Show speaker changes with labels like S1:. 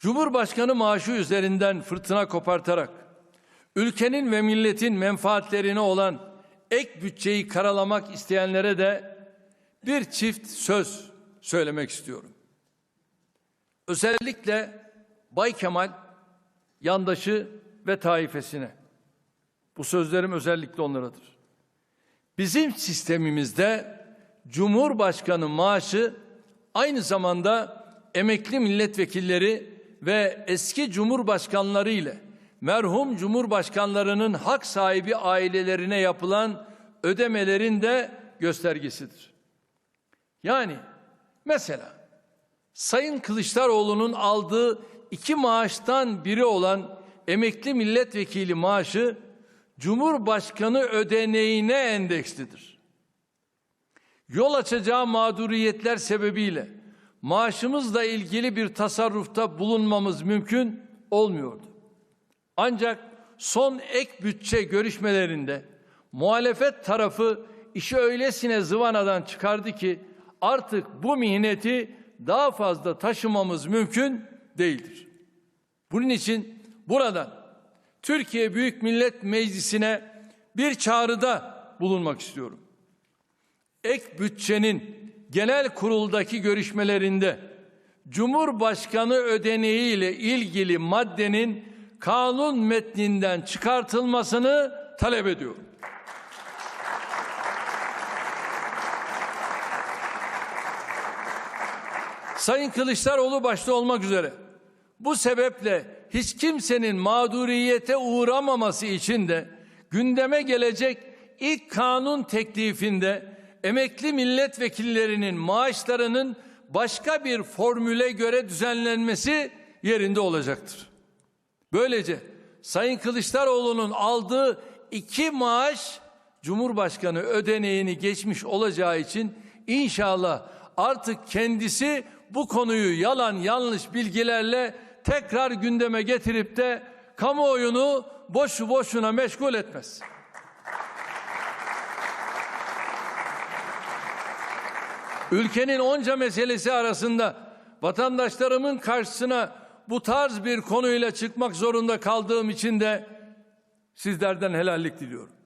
S1: Cumhurbaşkanı maaşı üzerinden fırtına kopartarak ülkenin ve milletin menfaatlerine olan ek bütçeyi karalamak isteyenlere de bir çift söz söylemek istiyorum. Özellikle Bay Kemal yandaşı ve taifesine. Bu sözlerim özellikle onlaradır. Bizim sistemimizde Cumhurbaşkanı maaşı aynı zamanda emekli milletvekilleri ve eski cumhurbaşkanları ile merhum cumhurbaşkanlarının hak sahibi ailelerine yapılan ödemelerin de göstergesidir. Yani mesela Sayın Kılıçdaroğlu'nun aldığı iki maaştan biri olan emekli milletvekili maaşı Cumhurbaşkanı ödeneğine endekslidir. Yol açacağı mağduriyetler sebebiyle maaşımızla ilgili bir tasarrufta bulunmamız mümkün olmuyordu. Ancak son ek bütçe görüşmelerinde muhalefet tarafı işi öylesine zıvanadan çıkardı ki artık bu mihneti daha fazla taşımamız mümkün değildir. Bunun için buradan Türkiye Büyük Millet Meclisi'ne bir çağrıda bulunmak istiyorum. Ek bütçenin genel kuruldaki görüşmelerinde Cumhurbaşkanı ödeneği ile ilgili maddenin kanun metninden çıkartılmasını talep ediyorum. Sayın Kılıçdaroğlu başta olmak üzere bu sebeple hiç kimsenin mağduriyete uğramaması için de gündeme gelecek ilk kanun teklifinde emekli milletvekillerinin maaşlarının başka bir formüle göre düzenlenmesi yerinde olacaktır. Böylece Sayın Kılıçdaroğlu'nun aldığı iki maaş Cumhurbaşkanı ödeneğini geçmiş olacağı için inşallah artık kendisi bu konuyu yalan yanlış bilgilerle tekrar gündeme getirip de kamuoyunu boşu boşuna meşgul etmez. Ülkenin onca meselesi arasında vatandaşlarımın karşısına bu tarz bir konuyla çıkmak zorunda kaldığım için de sizlerden helallik diliyorum.